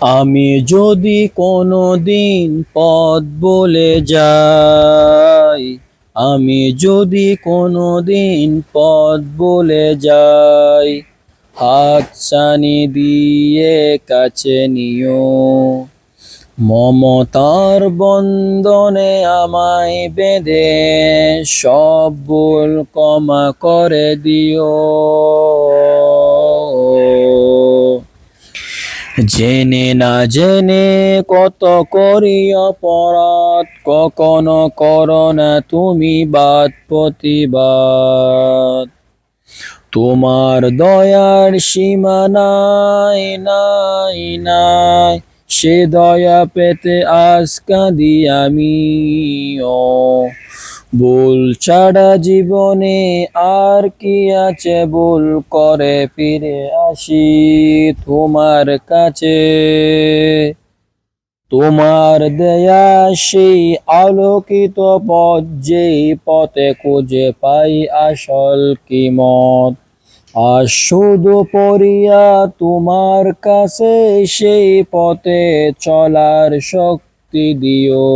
আমি যদি কোনো দিন পথ বলে যাই, আমি যদি কোনো দিন পথ বলে যাই, হাত ছানি দিয়ে কাছে নিও। মমতার বন্ধনে আমায় বেঁধে সব ভুল ক্ষমা করে দিও। জেনে না জেনে কত করি অপরাধ, কখনো করো না তুমি বাদ প্রতিবাদ। তোমার দয়ার সীমা নাই নাই নাই, সে দয়া পেতে আজ কাঁদি আমি, ও ভুল ছাড়া জীবনে আর কি আছে? ভুল করে ফিরে আসি তোমার কাছে। তোমার দেয়া সেই আলোকিত পথ, যেই পথে খুঁজে পাই আসল কিমত আর শুধু পড়িয়া তোমার কাছে সেই পথে চলার শক্তি দিও।